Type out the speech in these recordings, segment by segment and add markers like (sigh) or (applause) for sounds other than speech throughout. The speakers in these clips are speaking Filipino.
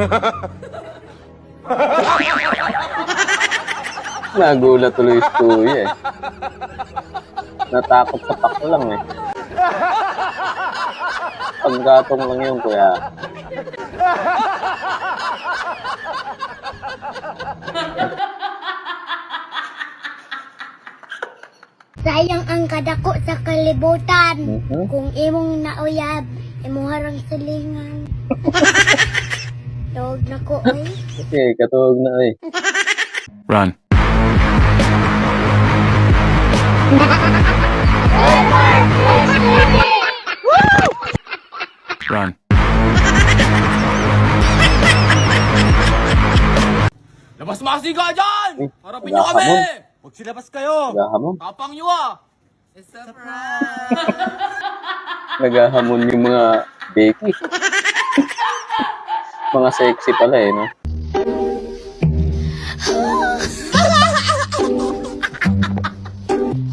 (laughs) Nagulat tuloy si Kuya eh. Natakot sa pako lang eh. Paggatong lang yun, Kuya. Sayang ang kadako sa kalibutan. Mhm. Kung imong nauyab, imong harang silingan. (laughs) Tawag na ko ay. Okay, katuwag na eh. Run. Run. Labas masiga dyan! Eh, Harapin nyo kami! naghahamon. Magsilabas kayo! Naghahamon. Tapang nyo ah! Naghahamon yung mga Becky. Mga sexy pala eh, no?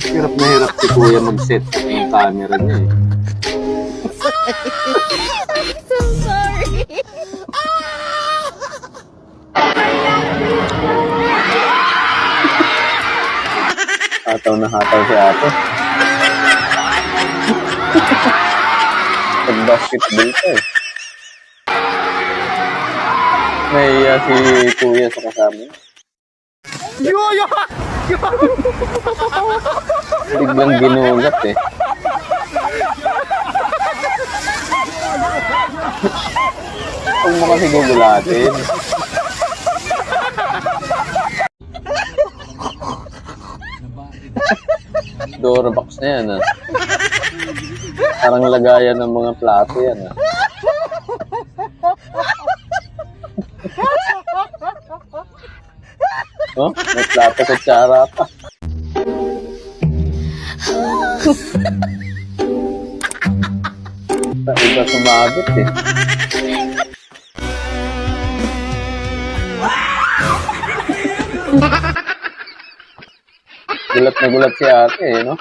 Hirap na hirap si Kuya mag-set yung camera niya eh. So sorry. Hataw na hataw si ate. Pag-basketball ka eh. Nahiya si Kuya sa kasama niya. Biglang ginulat eh. Huwag mo kasi gugulatin. Dorobox na yan ah. Parang lagayan ng mga plato yan ah. Oh, may plato sa tsara pa. Sa eh. gulat na gulat si ate eh, no?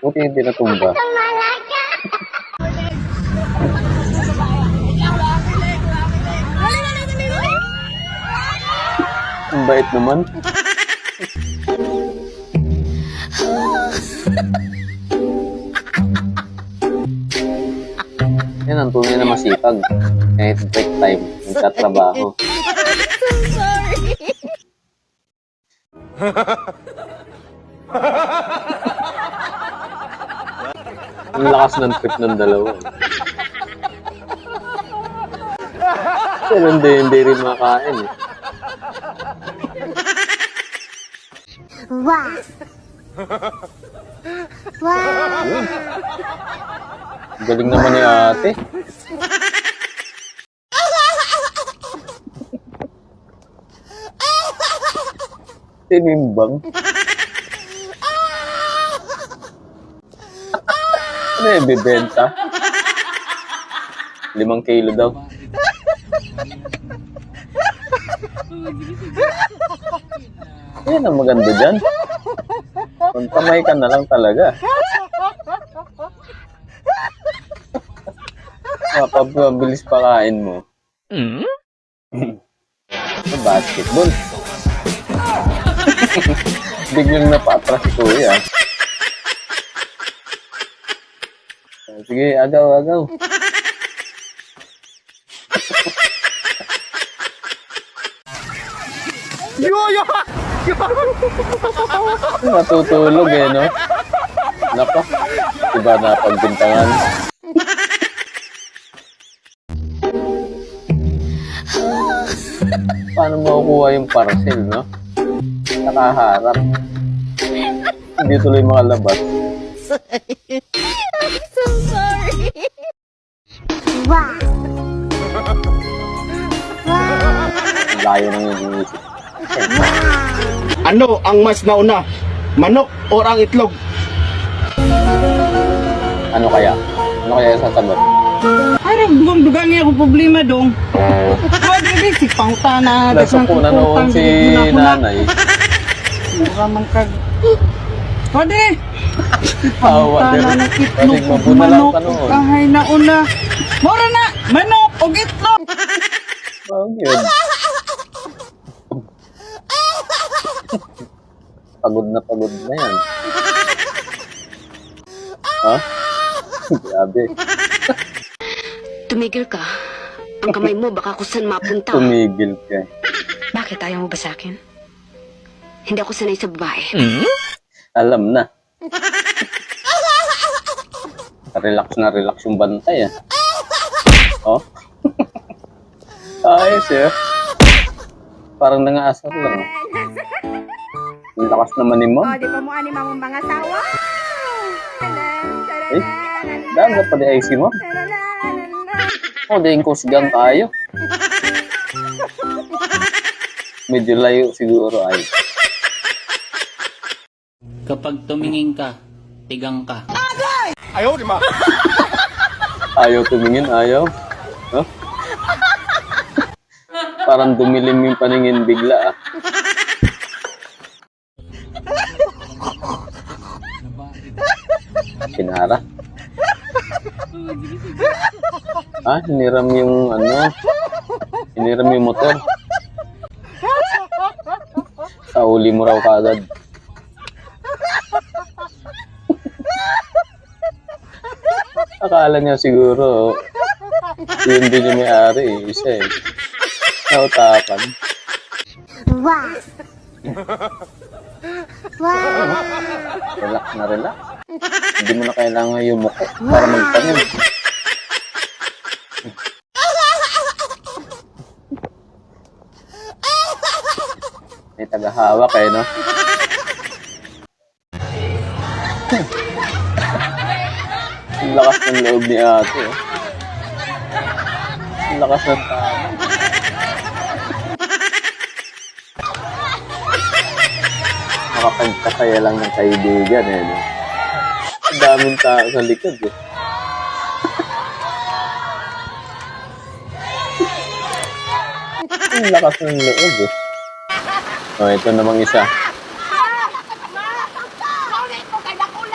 Buti hindi natumba. Bait naman. Yan ang tunay na masipag. Kahit break time, nagtatrabaho. So (laughs) sorry. Ang lakas ng trip ng dalawa. Pero hindi, hindi rin makain eh. Wow. Wow. Galing naman ni ate. Tinimbang. Ano yung bibenta? Limang kilo daw. Yan ang maganda dyan. Magkamay ka na lang talaga. Mapabilis pa kain mo. Sa basketball. Biglang napatras si Kuya. Sige, agaw, agaw. Matutulog eh, no? Nako, iba na pagbintangan. Paano makukuha yung parcel, no? Nakaharap. Hindi tuloy makalabas. So sorry. Wow. Ang Layo nang iniisip. Ano ang mas nauna? Manok o ang itlog? Ano kaya? Ano kaya yung sasagot? Ay, bugong dugang niya ako problema dong. Pwede rin si pangta na. Nasa po na noon si nanay. Mura man kag... Pwede. Din. Tana ng itlog lang manok kahay na una. Mura na! Manok ug itlog! Wag yun. Pagod na pagod na yan. Ha? (laughs) Grabe. Tumigil ka. Ang kamay mo baka kung saan mapunta. Tumigil ka. Bakit ayaw mo ba sa akin? Hindi ako sanay sa babae. Alam na. relax na relax yung bantay ah. Oh. (laughs) Ayos eh. Parang nangaasar lang. Ang lakas naman ni ma'am. O, di ba mo ani mong mga sawa? Eh, dagat pa di ay si ma'am. Oh, di yung kusgang tayo. Medyo layo siguro ay. Kapag tumingin ka, tigang ka. Ayaw, di ma. Ayaw tumingin, ayaw. Huh? Parang dumilim yung paningin bigla ah. Kinara. Ah, hiniram yung ano, hiniram yung motor. Sa uli mo raw kagad. Akala niya siguro, yun din yung may-ari eh, isa eh. Nautakan. Wow. Wow. Relax na relax. Hindi mo na kailangan yung muko para magtanim. May tagahawak eh, no? Ang lakas ng loob ni ate. Oh. Ang lakas ng tao. Makapagkasaya lang ng kaibigan eh. No? Daming tao sa likod eh. Ang lakas ng loob eh. Oh, ito namang isa.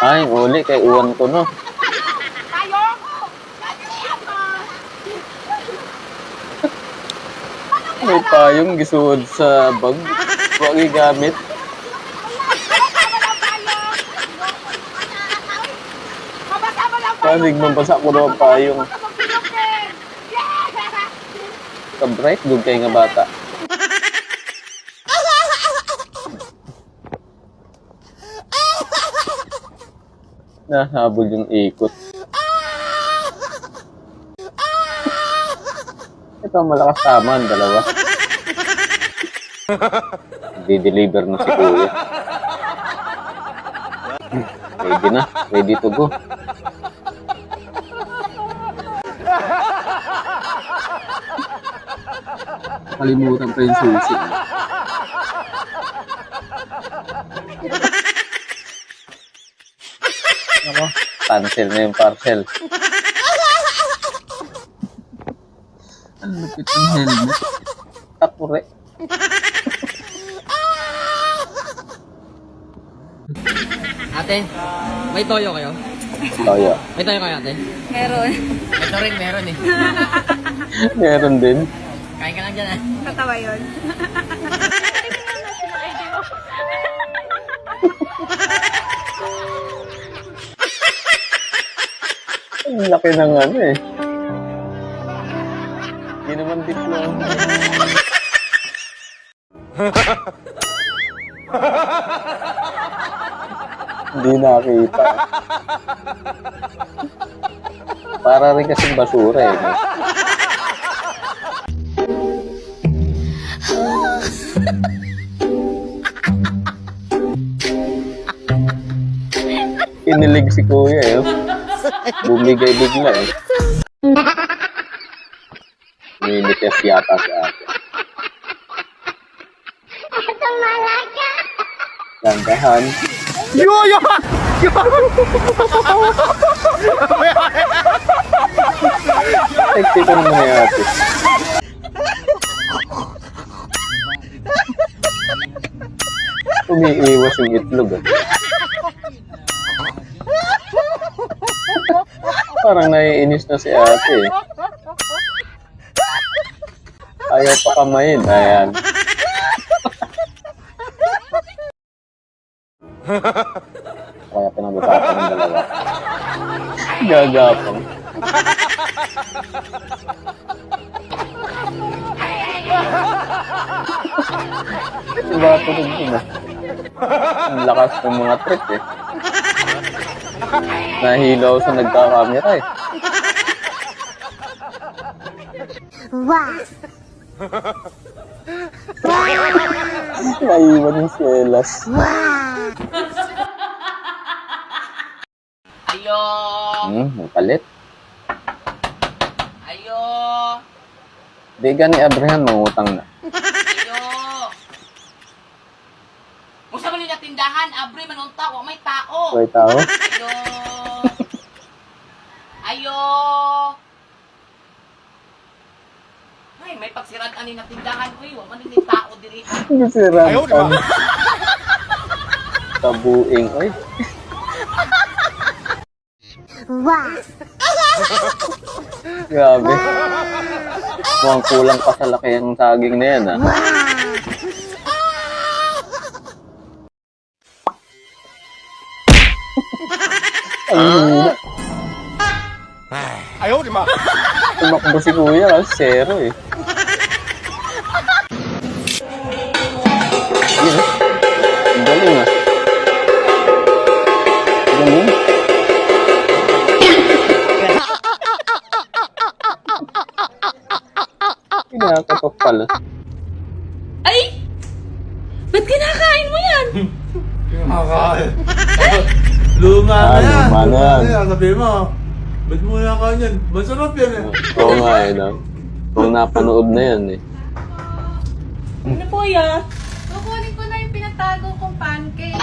Ay, uli kay uwan ko no. May payong gisuod sa bag. Huwag gamit. Panig mabasa ko daw ang payong. Sa bright, good kay nga bata. Nahabol yung ikot. Ito malakas tama ang dalawa. Di-deliver na si kuya. Ready na. Ready to go. Kalimutan pa yung susi. Ako, cancel na yung parcel. Ang lupit ng helmet. Takure. Ate, may toyo kayo? Kaya. May toyo kayo ate? Meron. Ito rin, meron eh. Meron din. Kain ka lang dyan ah. Katawa yun. Ang laki ng ano eh. Hindi naman diploma. Hindi nakita. Para rin kasing basura eh. Kinilig si kuya eh. oh. (laughs) Bumigay bigla eh. Ninites yata si ate. Dandahan. Yo, yo! Tekti ko naman ni ate. Umiiwas yung itlog ah. Parang naiinis na si ate eh. Ayaw pa kamayin. Ayan. Kaya pinag-usapan ng dalawa. Gagapang. Din ah. Ang lakas ng mga trick eh. Nahilaw sa nagkakamera eh. Wow! Naiwan yung selas. Wow! Ayo! Hmm, palit. Ayo! Di gani Abraham, mangutang na. Ayo! Kung sa man yung tindahan, abri manunta, wa may tao. May tao? Ayo! Ayo! Ay, may pagsirad ani na tindahan ko, wa man yung tao diri. Bisira Ayaw, di ba? Tabuing. Ay, Wow! grabe. Mukhang kulang pa sa laki ang saging na yan ah. Ang hina. Ayaw, di ba? Tumakbo si kuya kasi zero eh. Sabi mo, ba't mo nakain yan? Masarap yan eh. Oo nga eh, no? Kung napanood na yan eh. Ano po yan? Kukunin ko na yung pinatago kong pancake.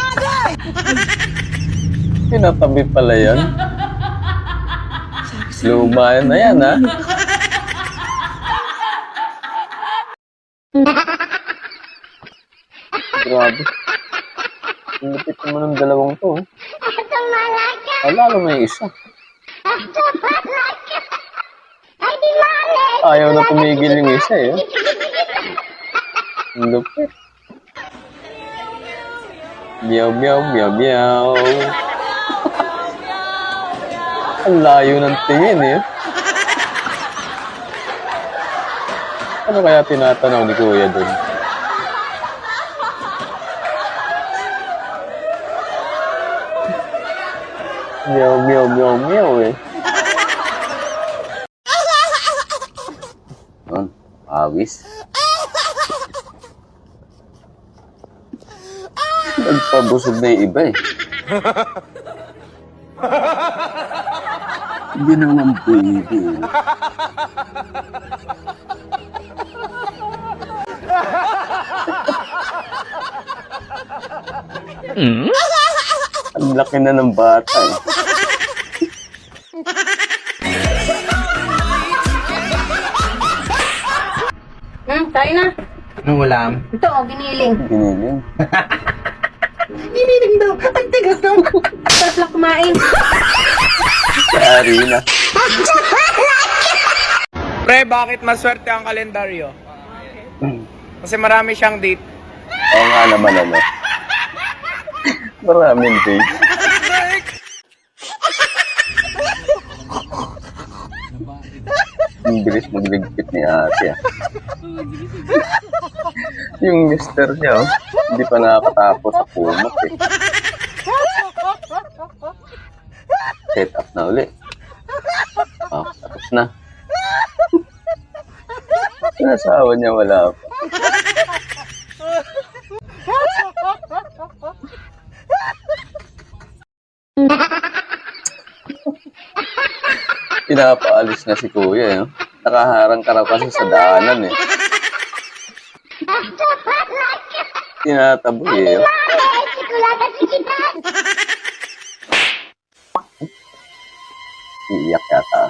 Pinatabi pala yan. Luma na yan, ha? (laughs) Grabe. Lupit naman ng dalawang to. Ay, lalo may isa. Ayaw na tumigil yung isa eh. Ang lupit. Meow, meow, meow, meow. Ang layo ng tingin eh. Ano kaya tinatanaw ni Kuya doon? Meow, meow, meow, meow eh. Doon, awis. Nagpabusog na yung iba eh. Hindi naman pwede. Ang laki na ng bata eh. Anong ulam? Ito, oh, giniling. Giniling. Giniling daw. Ang tigas daw. Sarap lang kumain. Na. Pre, bakit maswerte ang kalendaryo? Kasi marami siyang date. Oo nga naman ano. Maraming days. Ang bilis magligpit ni ate ah. (laughs) Yung mister niya, oh, hindi pa nakakatapos sa kumot eh. Set up na uli. Oh, tapos na. Sinasawa niya wala pa. (laughs) Pinapaalis na si kuya, eh. Nakaharang ka raw kasi sa daanan, eh. Tinataboy, eh. oh. Iiyak yata.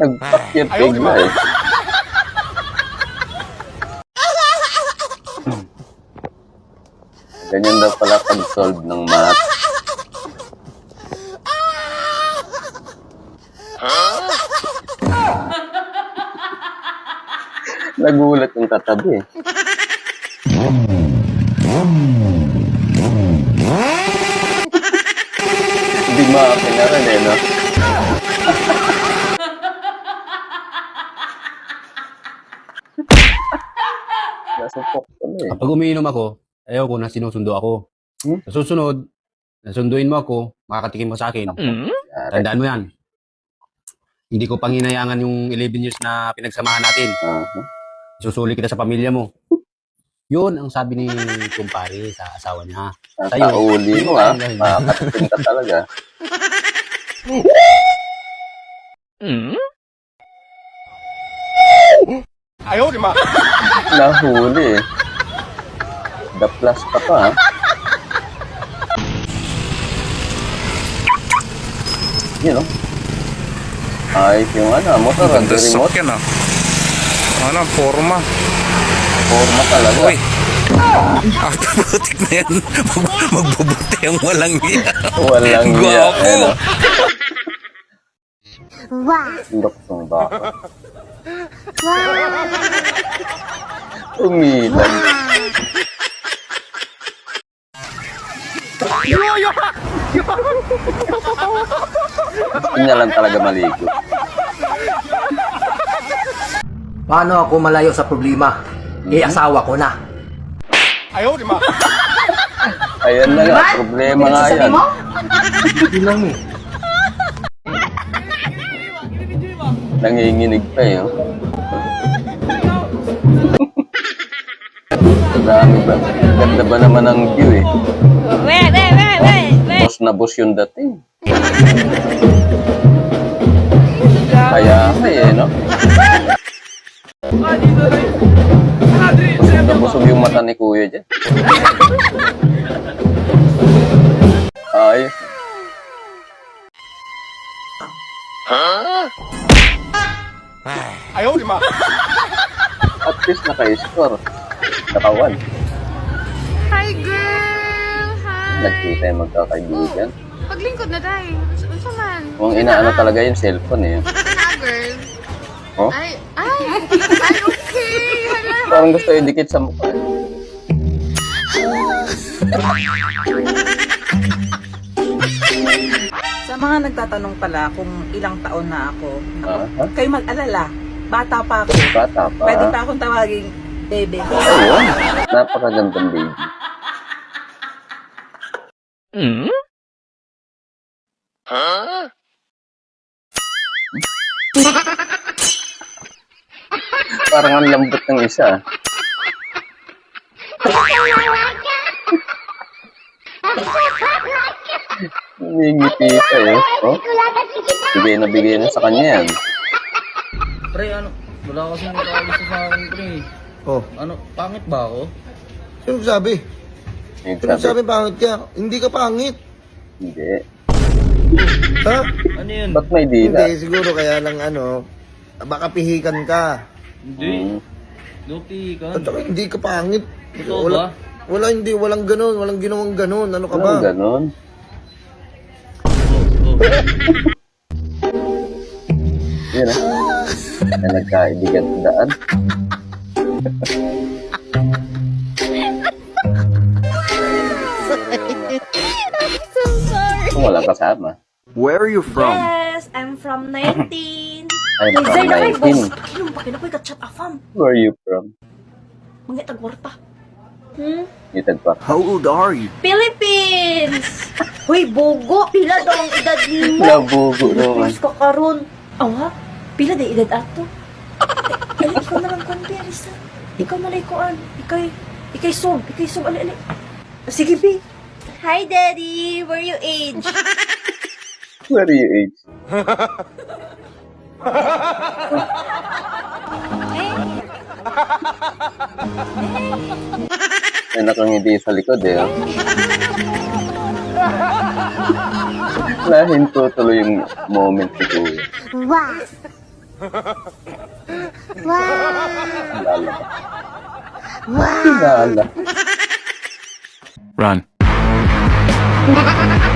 Nagpakit bigla, eh. Ganyan daw pala pag-solve ng math. Nagulat yung katabi. Hindi maakin na rin eh, no? Nasupok ko na eh. Kapag umiinom ako, ayaw ko na sinusundo ako. Hmm? Sa susunod, nasunduin mo ako, makakatikim mo sa akin. Yari. Tandaan mo yan. Hindi ko panginayangan yung 11 years na pinagsamahan natin. Aha. Susuli kita sa pamilya mo. Yun ang sabi ni kumpare sa asawa niya. Sa'yo, Kakauli mo ha. Ayun. Makakatikim ka talaga. Ayaw, di ba? Nahuli. The plus ka pa ha. Yun o. Ayos yung ano, motor. Ang remote. yan ah. Ano, forma. Forma talaga. Uy. Automatic na yan. (laughs) Mag- magbubuti ang walang iya. Walang Gwapo. iya. Ano? Wow! Luksong baka. Umilan. Hindi na lang talaga maligo. Paano ako malayo sa problema? Eh, asawa ko na. Ayaw, di ba? (laughs) Ayan na nga, problema nga yan. Hindi lang eh. Nanginginig pa eh. oh. Dami ba? Ganda ba naman ang view eh. Wait, wait, wait, wait, wait! Boss na boss yung dating. Mata ni kuya dyan. Ay. Ayaw, di ba? At least naka-score. Katawan. Hi, girl! Hi! Nagkita yung magkakaibigan. Paglingkod na tayo. Unsa man? Kung inaano talaga yung cellphone eh. Na, girl. Oh? Ay, ay! Ay, okay! Hala! Parang gusto idikit sa mukha. (laughs) Sa mga nagtatanong pala kung ilang taon na ako, Aha. huwag kayo mag-alala. Bata pa ako. Bata pa. Pwede pa akong tawaging bebe. Ayun. Napakagandang baby. Parang ang lambot ng isa. Ngingiti pa eh. Oh? Bigay na bigay na sa kanya yan. Pre, ano? Wala kasi nakagusto sa akin, pre. Oh, Ano, pangit ba ako? sino sabi? Sino sabi, sabi pangit ka? Hindi ka pangit. hindi. Ha? Ano yun? Ba't may dila? Hindi, siguro kaya lang ano, baka pihikan ka. Hindi. Hmm. Lupi ka. At saka hindi ka pangit. Totoo wala, ba? wala, hindi, walang ganun, walang ginawang ganun. Ano ka ba? Anong ganon? Yun ah. Na nagkaibigan sa daan. So (laughs) sorry! Kung walang kasama. Where are you from? Yes, I'm from 19. I'm from 19. Pakinom pa kinapoy ka chat afam. Where are you from? Mga tagwarta. Hmm? Itag pa. How old are you? Philippines! (laughs) Hoy, bugo! Pila daw ang edad mo? Nabugo naman. Mas ka karon. Awa, pila day edad ato? Ay, ay, ikaw na lang kuan, Perisa. Ikaw na lang kuan. Ikay, ikay song. Ikay song, ali, ali. Sige, B. Hi, Daddy. Where you age? (laughs) Where are you age? (laughs) May nakangiti sa likod eh. oh. (laughs) Nahinto tuloy yung moment ni Kuya. Wow. wow. Lala. Lala. Run. (laughs)